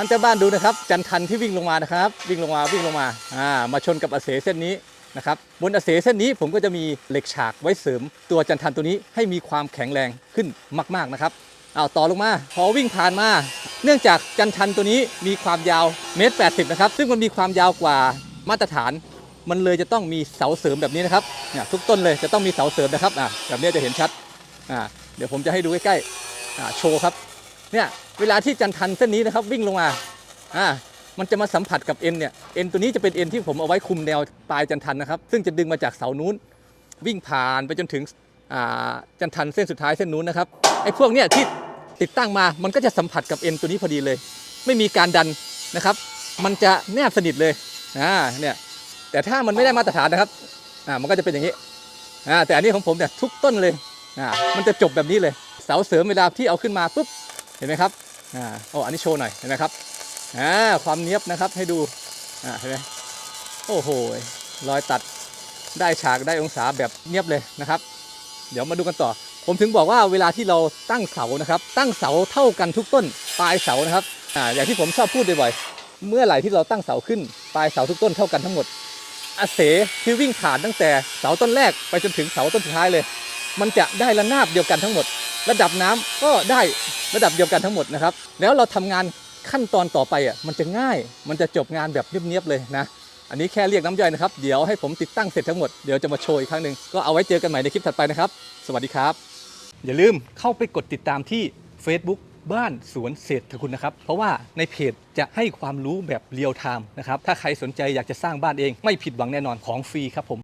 ท่านเจ้าบ้านดูนะครับ จันทันที่วิ่งลงมานะครับ วิ่งลงมาวิ่งลงมาอ่ามาชนกับอาเสเส้นนี้นะครับบนอาเสเส้นนี้ผมก็จะมีเหล็กฉากไว้เสริม ตัวจันทันตัวนี้ให้มีความแข็งแรงขึ้นมาก ๆนะครับเอาต่อลงมาพอวิ่งผ่านมา เนื่องจากจันทันตัวนี้มีความยาวเมตรแปดสิบนะครับซึ่งมันมีความยาวกว่ามาตรฐาน มันเลยจะต้องมีเสาเสริมแบบนี้นะครับเนี่ยทุกต้นเลยจะต้องมีเสาเสริมนะครับอ่าแบบนี้จะเห็นชัดอ่าเดี๋ยวผมจะให้ดูใกล้ๆอ่าโชว์ครับเนี่ย เวลาที่จันทันเส้นนี้นะครับวิ่งลงมาอ่ามันจะมาสัมผัสกับเอ็นเนี่ยเอ็นตัวนี้จะเป็นเอ็นที่ผมเอาไว้คุมแนวปลายจันทันนะครับซึ่งจะดึงมาจากเสานู้น วิ่งผ่านไปจนถึงอ่าจันทันเส้นสุดท้ายเส้นนู้นนะครับไอ้พวกเนี่ยที่ติดตั้งมามันก็จะสัมผัสกับเอ็นตัวนี้พอดีเลย ไม่มีการดันนะครับ มันจะแนบสนิทเลยอ่าเนี่ยแต่ถ้ามันไม่ได้มาตรฐานนะครับอ่ามันก็จะเป็นอย่างนี้อ่าแต่อันนี้ของผมเนี่ยทุกต้นเลยอ่ามันจะจบแบบนี้เลย เสาเสริมเวลาที่เอาขึ้นมาปุ๊บเห็นไหมครับ อ่าโอ้อันนี้โชว์หน่อยเห็นไหมครับอ่าความเนี้ยบนะครับให้ดูอ่าเห็นไหมโอ้โหรอยตัดได้ฉากได้องศาแบบเนียบเลยนะครับ เดี๋ยวมาดูกันต่อ ผมถึงบอกว่าเวลาที่เราตั้งเสานะครับ ตั้งเสาเท่ากันทุกต้นปลายเสานะครับอ่าอย่างที่ผมชอบพูดบ่อยๆเมื่อไหร่ที่เราตั้งเสาขึ้นปลายเสาทุกต้นเท่ากันทั้งหมดอาเสที่วิ่งผ่านตั้งแต่เสาต้นแรกไปจนถึงเสาต้นสุดท้ายเลย มันจะได้ระนาบเดียวกันทั้งหมด ระดับน้ำก็ได้ระดับเดียวกันทั้งหมดนะครับ แล้วเราทำงานขั้นตอนต่อไปอะมันจะง่าย มันจะจบงานแบบเนียบๆเลยนะ อันนี้แค่เรียกน้ำย่อยนะครับ เดี๋ยวให้ผมติดตั้งเสร็จทั้งหมด เดี๋ยวจะมาโชว์อีกครั้งหนึ่งก็เอาไว้เจอกันใหม่ในคลิปถัดไปนะครับ สวัสดีครับ อย่าลืมเข้าไปกดติดตามที่ Facebook บ้านสวนเศรษฐคุณนะครับ เพราะว่าในเพจจะให้ความรู้แบบเรียลไทม์นะครับ ถ้าใครสนใจอยากจะสร้างบ้านเอง ไม่ผิดหวังแน่นอนของฟรีครับผม